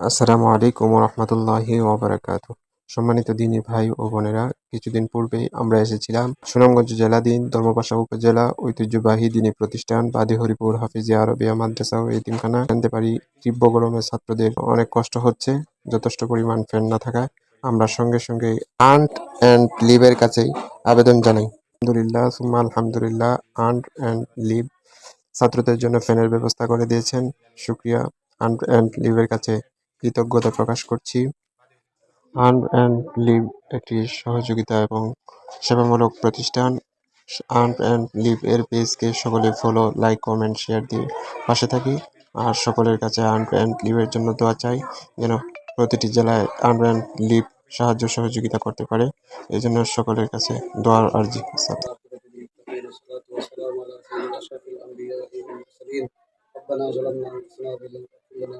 আসসালামু আলাইকুম রহমতুল্লাহি ওবরাকাত সম্মানিত দিনী ভাই ও বোনেরা, কিছুদিন পূর্বেই আমরা এসেছিলাম সুনামগঞ্জ জেলা দিন ধর্মপাশা উপজেলা ঐতিহ্যবাহী দিনী প্রতিষ্ঠান বাদি হরিপুর হাফিজিয়া আরবিয়া মাদ্রাসা ও এতিমখানা জানতে পারি তীব্র গরমে ছাত্রদের অনেক কষ্ট হচ্ছে, যথেষ্ট পরিমাণ ফ্যান না থাকায়। আমরা সঙ্গে সঙ্গে আন্ট অ্যান্ড লিভের কাছেই আবেদন জানাই। আলহামদুলিল্লাহ, সুম্মা আলহামদুলিল্লাহ, আন্ট অ্যান্ড লিভ ছাত্রদের জন্য ফ্যানের ব্যবস্থা করে দিয়েছেন। শুক্রিয়া, আন্ট অ্যান্ড লিভের কাছে কৃতজ্ঞতা প্রকাশ করছি আর্ন অ্যান্ড লিভ একটি সহযোগিতা এবং সেবামূলক প্রতিষ্ঠান আর্ন অ্যান্ড লিভ এর পেজকে সকলে ফলো লাইক কমেন্ট শেয়ার দিয়ে পাশে থাকি আর সকলের কাছে আর্ন অ্যান্ড লিভের জন্য দোয়া চাই যেন প্রতিটি জেলায় আর্ন অ্যান্ড লিভ সাহায্য সহযোগিতা করতে পারে এই জন্য সকলের কাছে দোয়ার আর্জি আসসালাম। والصلاة والسلام على سيد أشرف الأنبياء والمرسلين ربنا ظلمنا أنفسنا وإن لم تغفر لنا